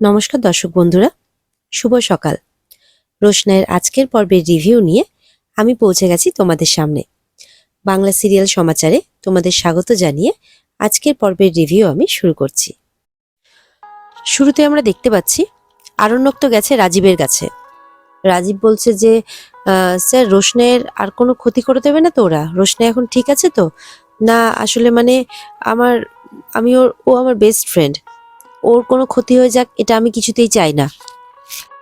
নমস্কার দর্শক বন্ধুরা, শুভ সকাল। রোশনাইয়ের আজকের পর্বের রিভিউ নিয়ে আমি পৌঁছে গেছি তোমাদের সামনে। বাংলা সিরিয়াল সমাচারে তোমাদের স্বাগত জানিয়ে আজকের পর্বের রিভিউ আমি শুরু করছি। শুরুতে আমরা দেখতে পাচ্ছি আরণ্যক তো গেছে রাজীবের কাছে। রাজীব বলছে যে স্যার, রোশনাইয়ের আর কোনো ক্ষতি করে দেবে না তো ওরা? রোশনাই এখন ঠিক আছে তো? না, আসলে মানে আমার আমি ওর ও আমার বেস্ট ফ্রেন্ড ওর কোনো ক্ষতি হয়ে যাক, এটা আমি কিছুতেই চাই না।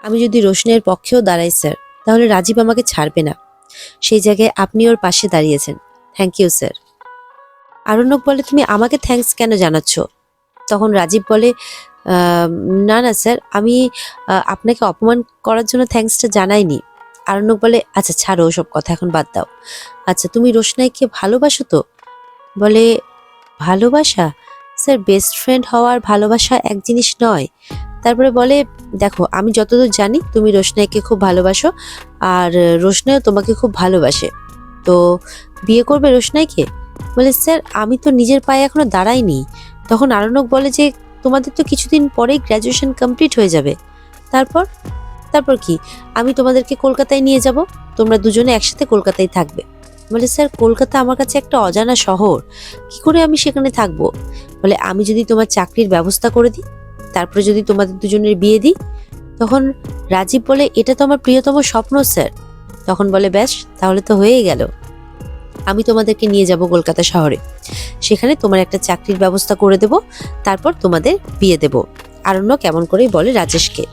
আমি যদি রোশনের পক্ষেও দাঁড়াই, স্যার, তাহলে রাজীব আমাকে ছাড়বে না। সেই জায়গায় আপনি ওর পাশে দাঁড়িয়েছেন। থ্যাংক ইউ স্যার আরণ্যক বলে, তুমি আমাকে থ্যাঙ্কস কেন জানাচ্ছ? তখন রাজীব বলে না না স্যার আমি আপনাকে অপমান করার জন্য থ্যাঙ্কসটা জানাইনি। আরণ্যক বলে আচ্ছা ছাড়ো ওসব কথা, এখন বাদ দাও। আচ্ছা তুমি রোশনাইকে ভালোবাসো তো? বলে, ভালোবাসা? স্যার বেস্ট ফ্রেন্ড হওয়ার ভালোবাসা এক জিনিস নয়। তারপরে বলে, দেখো, আমি যতদূর জানি, তুমি রোশনাইকে খুব ভালোবাসো, আর রোশনাইও তোমাকে খুব ভালোবাসে। তো বিয়ে করবে রোশনাইকে? বলে, স্যার, আমি তো নিজের পায়ে এখনও দাঁড়াইনি। তখন আরণক বলে যে, তোমাদের তো কিছুদিন পরেই গ্র্যাজুয়েশন কমপ্লিট হয়ে যাবে। তারপর? তারপর কি? আমি তোমাদেরকে কলকাতায় নিয়ে যাব, তোমরা দুজনে একসাথে কলকাতায় থাকবে। বলে, স্যার, কলকাতা আমার কাছে একটা অজানা শহর। কি করে আমি সেখানে থাকব? বলে, আমি যদি তোমার চাকরির ব্যবস্থা করে দিই, তারপরে যদি তোমাদের দুজনের বিয়ে দিই, তখন রাজীব বলে, এটা তো আমার প্রিয়তম স্বপ্ন, স্যার। তখন বলে, ব্যাস, তাহলে তো হয়েই গেল। আমি তোমাদেরকে নিয়ে যাব কলকাতা শহরে। সেখানে তোমার একটা চাকরির ব্যবস্থা করে দেব, তারপর তোমাদের বিয়ে দেব। আরণ্যক কেমন করেই বলে রাজেশকে।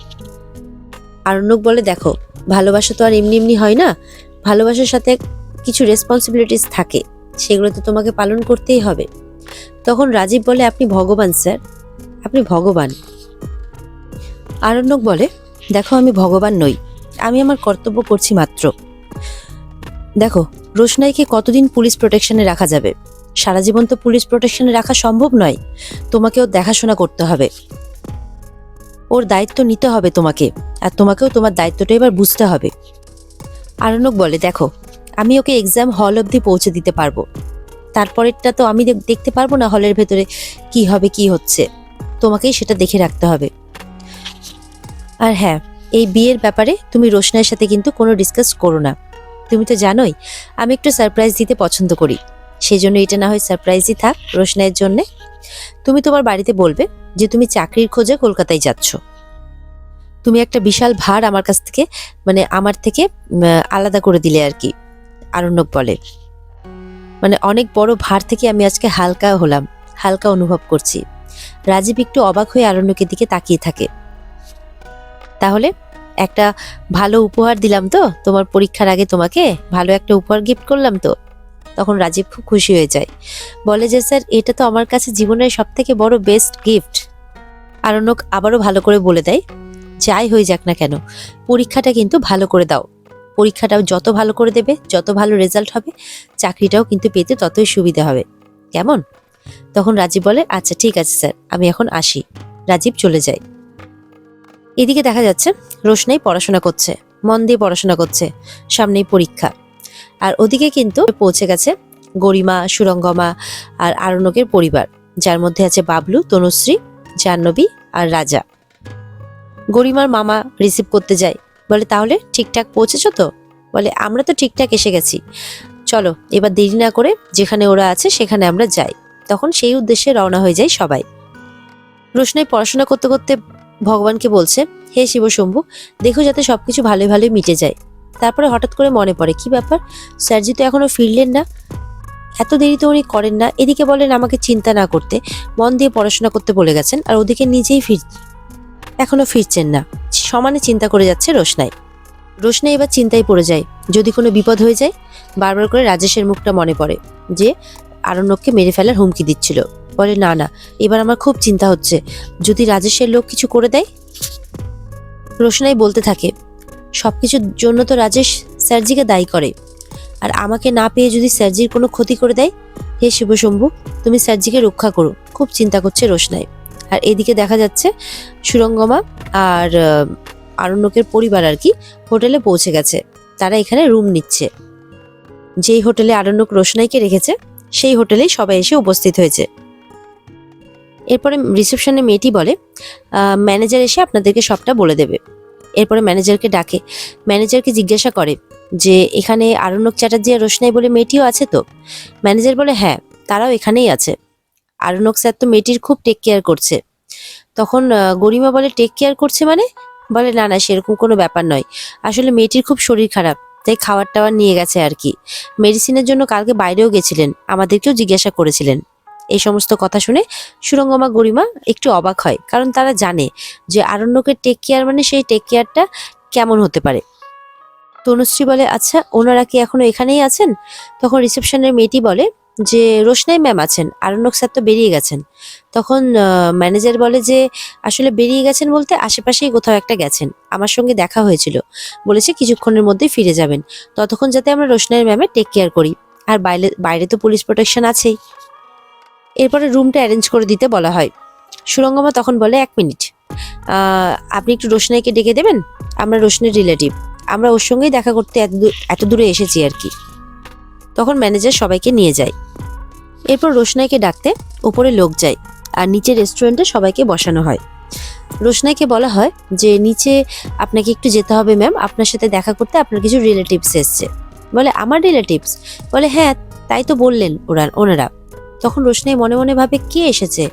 আরণ্যক বলে, দেখো, ভালোবাসা তো আর এমনি এমনি হয় না। ভালোবাসার সাথে কিছু রেসপন্সিবিলিটিস থাকে, সেগুলো তো তোমাকে পালন করতেই হবে। তখন রাজীব বলে, আপনি ভগবান, স্যার। আপনি ভগবান। আরণ্যক বলে, দেখো, আমি ভগবান নই। আমি আমার কর্তব্য করছি মাত্র। দেখো, রোশনাইকে কতদিন পুলিশ প্রোটেকশনে রাখা যাবে? সারা জীবন তো পুলিশ প্রোটেকশনে রাখা সম্ভব নয়। তোমাকেও দেখাশোনা করতে হবে। ওর দায়িত্ব নিতে হবে তোমাকে, আর তোমাকেও তোমার দায়িত্বটা এবার বুঝতে হবে। আরণ্যক বলে, দেখো আমি ওকে এক্সাম হল অবধি পৌঁছে দিতে পারব। তারপরেরটা তো আমি দেখতে পারব না হলের ভেতরে কি হবে, কি হচ্ছে। তোমাকেই সেটা দেখে রাখতে হবে। আর হ্যাঁ এই বিয়ের ব্যাপারে তুমি রোশনাইয়ের সাথে কিন্তু কোনো ডিসকাস করো না। তুমি তো জানোই, আমি একটু সারপ্রাইজ দিতে পছন্দ করি। সেই জন্য এটা না হয় সারপ্রাইজই থাক রোশনায়ের জন্য। তুমি তোমার বাড়িতে বলবে যে তুমি চাকরির খোঁজে কলকাতায় যাচ্ছ। তুমি একটা বিশাল ভার আমার কাছ থেকে মানে আমার থেকে আলাদা করে দিলে আর কি। আরণ্যক বলে। মানে অনেক বড় ভার থেকে আমি আজকে হালকা হলাম, হালকা অনুভব করছি। রাজীব একটু অবাক হয়ে আরণ্যকের দিকে তাকিয়ে থাকে। তাহলে একটা ভালো উপহার দিলাম তো? তোমার পরীক্ষার আগে তোমাকে ভালো একটা উপহার গিফট করলাম তো? তখন রাজীব খুব খুশি হয়ে যায়। বলে যে, স্যার, এটা তো আমার কাছে জীবনের সব থেকে বড় বেস্ট গিফট আরণ্যক আবারও ভালো করে বলে দেয়, যাই হয়ে যাক না কেন, পরীক্ষাটা কিন্তু ভালো করে দাও। পরীক্ষাটাও যত ভালো করে দেবে, যত ভালো রেজাল্ট হবে, চাকরিটাও কিন্তু পেতে ততই সুবিধা হবে। কেমন? তখন রাজীব বলে আচ্ছা ঠিক আছে স্যার, আমি এখন আসি। রাজীব চলে যায়। এদিকে দেখা যাচ্ছে, রোশনাই পড়াশোনা করছে, মন দিয়ে পড়াশোনা করছে, সামনেই পরীক্ষা। আর ওদিকে কিন্তু পৌঁছে গেছে গরিমা, সুরঙ্গমা আর আরণকের পরিবার, যার মধ্যে আছে বাবলু, তনুশ্রী, জাহ্নবী আর রাজা। গরিমার মামা রিসিভ করতে যায় বলে, তাহলে ঠিকঠাক পৌঁছেছো তো? বলে, আমরা তো ঠিকঠাক এসে গেছি। চলো, এবার দেরি না করে যেখানে ওরা আছে সেখানে আমরা যাই। তখন সেই উদ্দেশ্যে রওনা হয়ে যায় সবাই। রোশনাই পড়াশোনা করতে করতে ভগবানকে বলছে, হে শিব শম্ভু দেখো যাতে সবকিছু ভালোই ভালোই মিটে যায়। তারপরে হঠাৎ করে মনে পড়ে, কি ব্যাপার? স্যারজি তো এখনও ফিরলেন না। এত দেরি তো উনি করেন না। এদিকে বলেন আমাকে চিন্তা না করতে। মন দিয়ে পড়াশোনা করতে বলে গেছেন, আর ওদিকে নিজেই ফির এখনও ফিরছেন না। সমানে চিন্তা করে যাচ্ছে রোশনাই। রোশনাই এবার চিন্তায় পড়ে যায়। যদি কোনো বিপদ হয়ে যায়, বারবার করে রাজেশের মুখটা মনে পড়ে যে আরণ্যককে মেরে ফেলার হুমকি দিচ্ছিল। বলে, না না, এবার আমার খুব চিন্তা হচ্ছে। যদি রাজেশের লোক কিছু করে দেয়? রোশনাই বলতে থাকে সব কিছুর জন্য তো রাজেশ স্যারজিকে দায়ী করে। আর আমাকে না পেয়ে যদি স্যারজির কোনো ক্ষতি করে দেয়, হে শিবশম্ভু, তুমি স্যারজিকে রক্ষা করো। খুব চিন্তা করছে রোশনাই। আর এদিকে দেখা যাচ্ছে সুরঙ্গমা আর আরণ্যকের পরিবার আর কি হোটেলে পৌঁছে গেছে। তারা এখানে রুম নিচ্ছে। যেই হোটেলে আরণ্যক রোশনাইকে রেখেছে, সেই হোটেলেই সবাই এসে উপস্থিত হয়েছে। এরপরে রিসেপশনে মেয়েটি বলে ম্যানেজার এসে আপনাদেরকে সবটা বলে দেবে। এরপরে ম্যানেজারকে ডাকে। ম্যানেজারকে জিজ্ঞাসা করে যে, এখানে আরণ্যক চ্যাটার্জি আর রোশনাই বলে মেয়েটিও আছে তো? ম্যানেজার বলে হ্যাঁ তারাও এখানেই আছে। আরণ্যক স্যার তো মেয়েটির খুব টেক কেয়ার করছে। তখন গরিমা বলে টেক কেয়ার করছে মানে? বলে, না না, সেরকম কোনো ব্যাপার নয়। আসলে মেয়েটির খুব শরীর খারাপ, তাই খাবার টাবার নিয়ে গেছে আর কি। মেডিসিনের জন্য কালকে বাইরেও গেছিলেন, আমাদেরকেও জিজ্ঞাসা করেছিলেন। এই সমস্ত কথা শুনে সুরঙ্গমা গরিমা একটু অবাক হয়, কারণ তারা জানে যে আরণ্যকের টেক কেয়ার মানে সেই টেক কেয়ারটা কেমন হতে পারে। তনুশ্রী বলে আচ্ছা ওনারা কি এখনও এখানেই আছেন? তখন রিসেপশনের মেয়েটি বলে যে রোশনাই ম্যাম আছেন, আরণ্যক স্যার তো বেরিয়ে গেছেন। তখন ম্যানেজার বলে যে, আসলে বেরিয়ে গেছেন বলতে আশেপাশেই কোথাও একটা গেছেন, আমার সঙ্গে দেখা হয়েছিল। বলেছে কিছুক্ষণের মধ্যেই ফিরে যাবেন। ততক্ষণ যাতে আমরা রোশনাই ম্যামে টেক কেয়ার করি। আর বাইরে বাইরে তো পুলিশ প্রোটেকশন আছেই। এরপরে রুমটা অ্যারেঞ্জ করে দিতে বলা হয়। সুরঙ্গমা তখন বলে, এক মিনিট আপনি একটু রোশনাইকে ডেকে দেবেন? আমরা রোশনের রিলেটিভ আমরা ওর সঙ্গেই দেখা করতে এত দূরে এসেছি আর কি। তখন ম্যানেজার সবাইকে নিয়ে যায়। এরপর রোশনাইকে ডাকতে উপরে লোক যায় আর নিচে রেস্টুরেন্টে সবাইকে বসানো হয়। রোশনাইকে বলা হয় যে, নিচে আপনাকে একটু যেতে হবে ম্যাম। আপনার সাথে দেখা করতে আপনার কিছু রিলেটিভস এসছে। বলে, আমার রিলেটিভস বলে হ্যাঁ তাই তো বললেন ওরা, ওনারা। তখন রোশনাই মনে মনে ভাবে, কে এসেছে?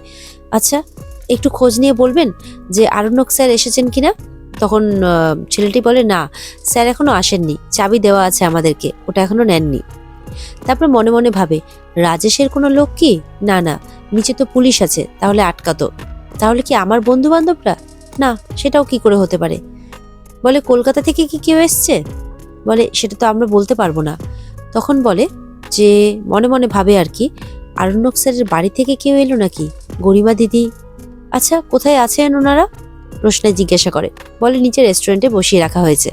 আচ্ছা একটু খোঁজ নিয়ে বলবেন যে, আরণ্যক স্যার এসেছেন কিনা তখন ছেলেটি বলে, না, স্যার এখনও আসেননি। চাবি দেওয়া আছে আমাদেরকে। ওটা এখনও নেননি। তারপর মনে মনে ভাবে, রাজেশের কোনো লোক কি? না না, নিচে তো পুলিশ আছে, তাহলে আটকাতো। তাহলে কি আমার বন্ধু বান্ধবরা না, সেটাও কি করে হতে পারে? বলে, কলকাতা থেকে কি কেউ এসছে? বলে, সেটা তো আমরা বলতে পারব না। তখন বলে, যে মনে মনে ভাবে আর কি, আরণ্যক স্যারের বাড়ি থেকে কেউ এলো নাকি? গরিমা দিদি। আচ্ছা কোথায় আছেন ওনারা? রোশনাই জিজ্ঞাসা করে। বলে, নিচে রেস্টুরেন্টে বসিয়ে রাখা হয়েছে।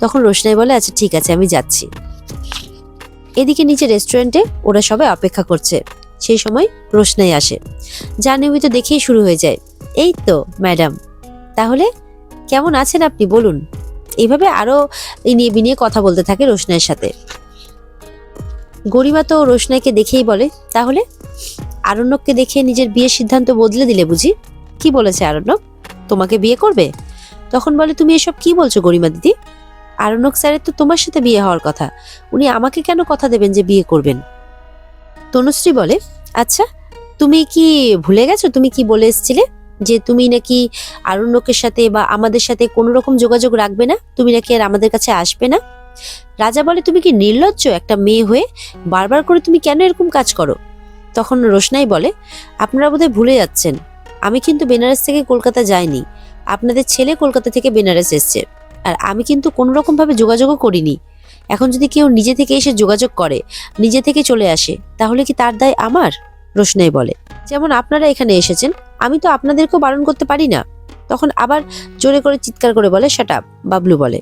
তখন রোশনাই বলে আচ্ছা ঠিক আছে, আমি যাচ্ছি। এদিকে নিচে রেস্টুরেন্টে ওরা সবাই অপেক্ষা করছে। সেই সময় রোশনাই আসে। যা নিয়মিত দেখেই শুরু হয়ে যায়। এই তো, ম্যাডাম। তাহলে কেমন আছেন আপনি, বলুন। এইভাবে আরও নিয়ে বিনিয়ে কথা বলতে থাকে রোশনাইয়ের সাথে। গরিমা তো রোশনাইকে দেখেই বলে। তাহলে আরণ্যককে দেখে নিজের বিয়ের সিদ্ধান্ত বদলে দিলে বুঝি? কি বলেছে আরণ্যক? তোমাকে বিয়ে করবে? তখন বলে, তুমি এসব কি বলছো গরিমা দিদি? আরণ্যক স্যারের তো তোমার সাথে বিয়ে হওয়ার কথা। উনি আমাকে কেন কথা দেবেন যে বিয়ে করবেন? তনুশ্রী বলে আচ্ছা তুমি কি ভুলে গেছো? তুমি কি বলে এসেছিলে যে তুমি নাকি আরণ্যকের সাথে বা আমাদের সাথে কোনো রকম যোগাযোগ রাখবে না? তুমি নাকি আর আমাদের কাছে আসবে না? রাজা বলে, তুমি কি নির্লজ্জ? একটা মেয়ে হয়ে বারবার করে তুমি কেন এরকম কাজ করো? তখন রোশনাই বলে, আপনারা বোধহয় ভুলে যাচ্ছেন। আমি কিন্তু বেনারস থেকে কলকাতা যাইনি। আপনাদের ছেলে কলকাতা থেকে বেনারস এসছে। আর আমি কিন্তু কোনো রকম ভাবে যোগাযোগও করিনি। এখন যদি কেউ নিজে থেকে এসে যোগাযোগ করে, নিজে থেকে চলে আসে, তাহলে কি তার দায় আমার? রোশনাই বলে। যেমন আপনারা এখানে এসেছেন, আমি তো আপনাদেরকেও বারণ করতে পারি না। তখন আবার জোরে করে চিৎকার করে বলে আপ বাবলু বলে।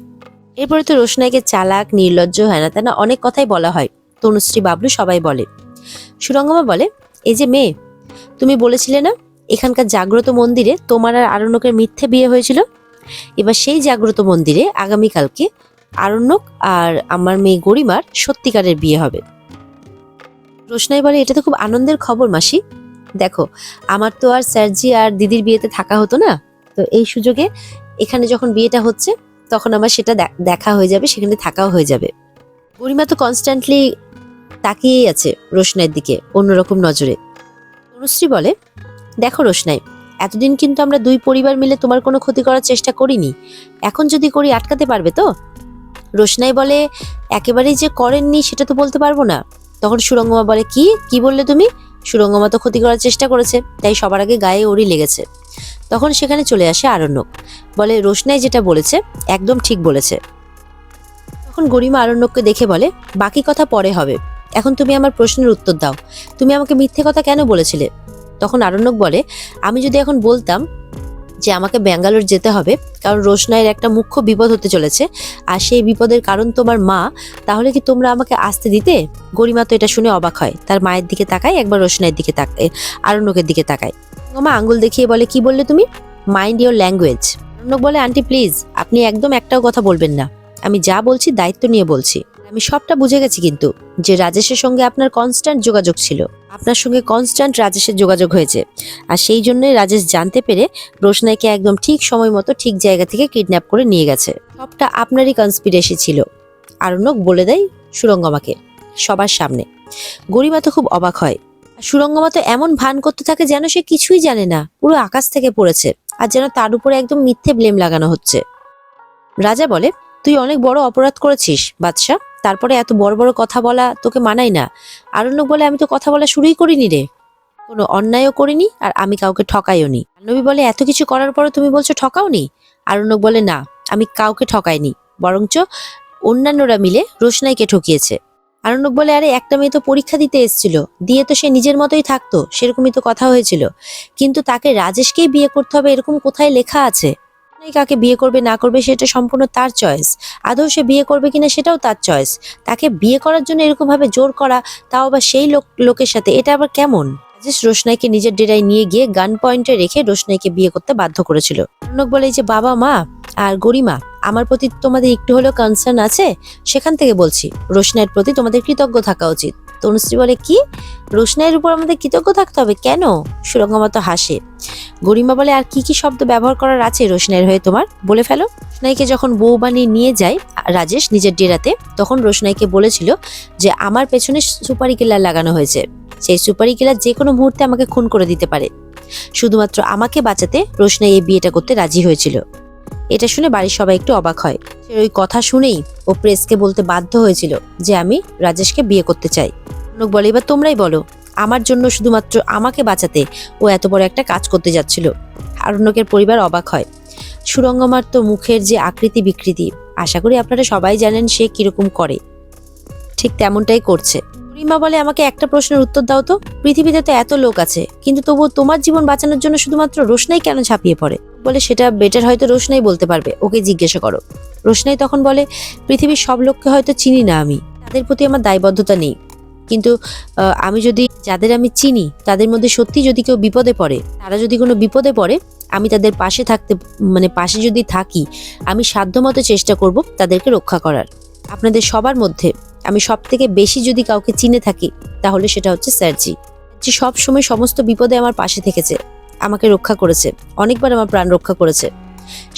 এরপরে তো রোশনাইকে চালাক, নির্লজ্জ হ্যানা ত্যানা অনেক কথাই বলা হয়। তনুশ্রী, বাবলু সবাই বলে। সুরঙ্গমা বলে, এই যে মেয়ে, তুমি বলেছিলে না, এখানকার জাগ্রত মন্দিরে তোমার আর আরণ্যকের মিথ্যে বিয়ে হয়েছিল? এবার সেই জাগ্রত মন্দিরে আগামীকালকে আরণ্যক আর আমার মেয়ে গরিমার সত্যিকারের বিয়ে হবে। রোশনাই বলে এটা তো খুব আনন্দের খবর মাসি। দেখো, আমার তো আর স্যারজি আর দিদির বিয়েতে থাকা হতো না। তো এই সুযোগে এখানে যখন বিয়েটা হচ্ছে, তখন আমার সেটা দেখা হয়ে যাবে, সেখানে থাকাও হয়ে যাবে। গরিমা তো কনস্ট্যান্টলি তাকিয়েই আছে রোশনাইয়ের দিকে, অন্যরকম নজরে। তনুশ্রী বলে, দেখো রোশনাই এতদিন কিন্তু আমরা দুই পরিবার মিলে তোমার কোনো ক্ষতি করার চেষ্টা করিনি। এখন যদি করি, আটকাতে পারবে তো? রোশনাই বলে, একেবারেই যে করেননি, সেটা তো বলতে পারব না। তখন সুরঙ্গমা বলে, কি? কি বললে তুমি? সুরঙ্গমা তো ক্ষতি করার চেষ্টা করেছে, তাই সবার আগে গায়ে ওরই লেগেছে। তখন সেখানে চলে আসে আরণ্যক। বলে, রোশনাই যেটা বলেছে, একদম ঠিক বলেছে। তখন গরিমা আরণ্যককে দেখে বলে, বাকি কথা পরে হবে। এখন তুমি আমার প্রশ্নের উত্তর দাও। তুমি আমাকে মিথ্যে কথা কেন বলেছিলে? তখন আরণ্যক বলে, আমি যদি এখন বলতাম যে আমাকে ব্যাঙ্গালোর যেতে হবে, কারণ রোশনাইয়ের একটা মুখ্য বিপদ হতে চলেছে, আর সেই বিপদের কারণ তোমার মা, তাহলে কি তোমরা আমাকে আসতে দিতে? গরিমা তো এটা শুনে অবাক হয়। তার মায়ের দিকে তাকায়, একবার রোশনাইয়ের দিকে তাকায় আরণ্যকের দিকে তাকায়। মা আঙ্গুল দেখিয়ে বলে, কি বললে তুমি? মাইন্ড ইওর ল্যাঙ্গুয়েজ আরণ্যক বলে আন্টি প্লিজ আপনি একদম একটাও কথা বলবেন না। আমি যা বলছি, দায়িত্ব নিয়ে বলছি। আমি সবটা বুঝে গেছি কিন্তু, যে রাজেশের সঙ্গে আপনার কনস্ট্যান্ট যোগাযোগ ছিল। আপনার সঙ্গে কনস্ট্যান্ট রাজেশের যোগাযোগ হয়েছে। আর সেই জন্যই রাজেশ জানতে পেরে রোশনাইকে একদম ঠিক সময় মতো ঠিক জায়গা থেকে কিডন্যাপ করে নিয়ে গেছে। সবটা আপনারই কনস্পিরেসি ছিল। আরণ্যক বলে দেয় সুরঙ্গমাকে, সবার সামনে। গরিমা তো খুব অবাক হয়। সুরঙ্গমা তো এমন ভান করতে থাকে যেন সে কিছুই জানে না, পুরো আকাশ থেকে পড়েছে। আর যেন তার উপরে একদম মিথ্যে ব্লেম লাগানো হচ্ছে। রাজা বলে, তুই অনেক বড় অপরাধ করেছিস, বাদশাহ। তারপরে এত বড় বড় কথা বলা তোকে মানাই না। আরণ্যক বলে, আমি তো কথা বলা শুরুই করিনি রে। কোনো অন্যায়ও করিনি আর আমি কাউকে ঠকাইও নি। নবী বলে, এত কিছু করার পরে তুমি বলছো ঠকাও নি? আরণ্যক বলে, না, আমি কাউকে ঠকাইনি। বরঞ্চ অন্যান্যরা মিলে রোশনাইকে ঠকিয়েছে। আরণ্যক বলে, আরে, একটা মেয়ে তো পরীক্ষা দিতে এসেছিল। দিয়ে তো সে নিজের মতোই থাকতো। সেরকমই তো কথা হয়েছিল। কিন্তু তাকে রাজেশকেই বিয়ে করতে হবে এরকম কোথায় লেখা আছে? কাকে বিয়ে করবে, না করবে, সেটা সম্পূর্ণ তার চয়েস আদৌ সে বিয়ে করবে কিনা সেটাও তার চয়েস তাকে বিয়ে করার জন্য এরকম ভাবে জোর করা, তাও আবার সেই লোক, লোকের সাথে, এটা আবার কেমন? রাজেশ রোশনাইকে নিজের ডেরায় নিয়ে গিয়ে গান পয়েন্টে রেখে রোশনাইকে বিয়ে করতে বাধ্য করেছিল। অর্ণব বলে যে বাবা মা আর গরিমা, আমার প্রতি তোমাদের একটু হলেও কনসার্ন আছে, সেখান থেকে বলছি, রোশনাইয়ের প্রতি তোমাদের কৃতজ্ঞ থাকা উচিত। তনুশ্রী বলে, কি? রোশনাইয়ের উপর আমাদের কৃতজ্ঞ থাকতে হবে? কেন? সুরঙ্গমা তো হাসে। গরিমা বলে, আর কি কি শব্দ ব্যবহার করার আছে রোশনাইয়ের হয়ে তোমার? বলে ফেলো। রোশনাইকে যখন বউ বানিয়ে নিয়ে যায় রাজেশ নিজের ডেরাতে, তখন রোশনাইকে বলেছিল যে, আমার পেছনে সুপারি কিলার লাগানো হয়েছে। সেই সুপারি কিলার যে কোনো মুহূর্তে আমাকে খুন করে দিতে পারে। শুধুমাত্র আমাকে বাঁচাতে রোশনাই এই বিয়েটা করতে রাজি হয়েছিল। এটা শুনে বাড়ির সবাই একটু অবাক হয়। সে ওই কথা শুনেই ও প্রেসকে বলতে বাধ্য হয়েছিল যে, আমি রাজেশকে বিয়ে করতে চাই। লোক বলে, এবার তোমরাই বলো, আমার জন্য শুধুমাত্র আমাকে বাঁচাতে ও এত বড় একটা কাজ করতে যাচ্ছিল আরণ্যকের পরিবার অবাক হয়। সুরঙ্গমার তো মুখের যে আকৃতি বিকৃতি, আশা করি আপনারা সবাই জানেন সে কীরকম করে। ঠিক তেমনটাই করছে। রিমা বলে, আমাকে একটা প্রশ্নের উত্তর দাও তো। পৃথিবীতে তো এত লোক আছে, কিন্তু তবুও তোমার জীবন বাঁচানোর জন্য শুধুমাত্র রোশনাই কেন ঝাঁপিয়ে পড়ে বলে, সেটা বেটার হয়তো রোশনাই বলতে পারবে, ওকে জিজ্ঞাসা করো রোশনাই তখন বলে, পৃথিবীর সব লোককে হয়তো চিনি না আমি। তাদের প্রতি আমার দায়বদ্ধতা নেই। কিন্তু আমি যদি যাদের আমি চিনি, তাদের মধ্যে সত্যি যদি কেউ বিপদে পড়ে, তারা যদি কোনো বিপদে পড়ে, আমি তাদের পাশে থাকতে মানে পাশে যদি থাকি, আমি সাধ্যমতো চেষ্টা করব তাদেরকে রক্ষা করার। আপনাদের সবার মধ্যে আমি সব থেকে বেশি যদি কাউকে চিনে থাকি, তাহলে সেটা হচ্ছে স্যারজি। যে সব সময় সমস্ত বিপদে আমার পাশে থেকেছে, আমাকে রক্ষা করেছে, অনেকবার আমার প্রাণ রক্ষা করেছে।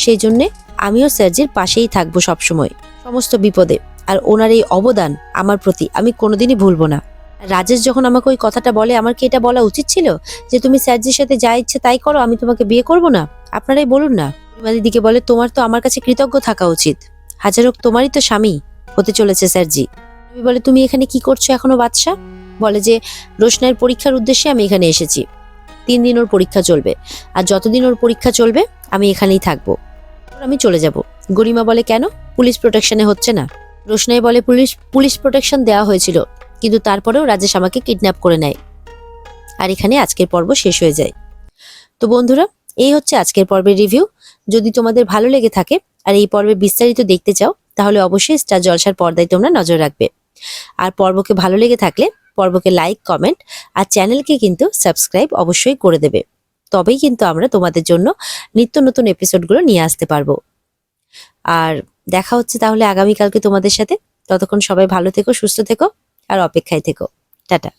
সেই জন্যে আমিও স্যারজির পাশেই থাকব সব সময় সমস্ত বিপদে। আর ওনার এই অবদান আমার প্রতি আমি কোনোদিনই ভুলবো না। রাজেশ যখন আমাকে ওই কথাটা বলে, আমার কি এটা বলা উচিত ছিল? যে তুমি স্যারজির সাথে যা ইচ্ছে তাই করো, আমি তোমাকে বিয়ে করব না? আপনারাই বলুন না। পূর্ণিমা দিদিকে বলে, তোমার তো আমার কাছে কৃতজ্ঞ থাকা উচিত। হাজার হোক তোমারই তো স্বামী হতে চলেছে স্যারজি। তুমি বলে, তুমি এখানে কি করছ এখনও বাদশা? বলে যে, রোশনাইয়ের পরীক্ষার উদ্দেশ্যে আমি এখানে এসেছি। তিন দিন ওর পরীক্ষা চলবে। আর যতদিন ওর পরীক্ষা চলবে, আমি এখানেই থাকব। আমি চলে যাব। গরিমা বলে, কেন? পুলিশ প্রোটেকশনে হচ্ছে না। রোশনাই বলে পুলিশ পুলিশ প্রোটেকশন দেওয়া হয়েছিল, কিন্তু তারপরেও রাজেশ আমাকে কিডন্যাপ করে নেয়। আর এখানে আজকের পর্ব শেষ হয়ে যায়। তো বন্ধুরা, এই হচ্ছে আজকের পর্বের রিভিউ যদি তোমাদের ভালো লেগে থাকে আর এই পর্বে বিস্তারিত দেখতে চাও, তাহলে অবশ্যই স্টার জলসার পর্দায় তোমরা নজর রাখবে। আর পর্বকে ভালো লেগে থাকলে পর্বকে লাইক কমেন্ট আর চ্যানেলকে কিন্তু সাবস্ক্রাইব অবশ্যই করে দেবে। তবেই কিন্তু আমরা তোমাদের জন্য নিত্য নতুন এপিসোডগুলো নিয়ে আসতে পারব। আর দেখা হচ্ছে তাহলে আগামীকালকে তোমাদের সাথে। ততক্ষণ সবাই ভালো থেকো, সুস্থ থেকো, আর অপেক্ষায় থেকো। টাটা।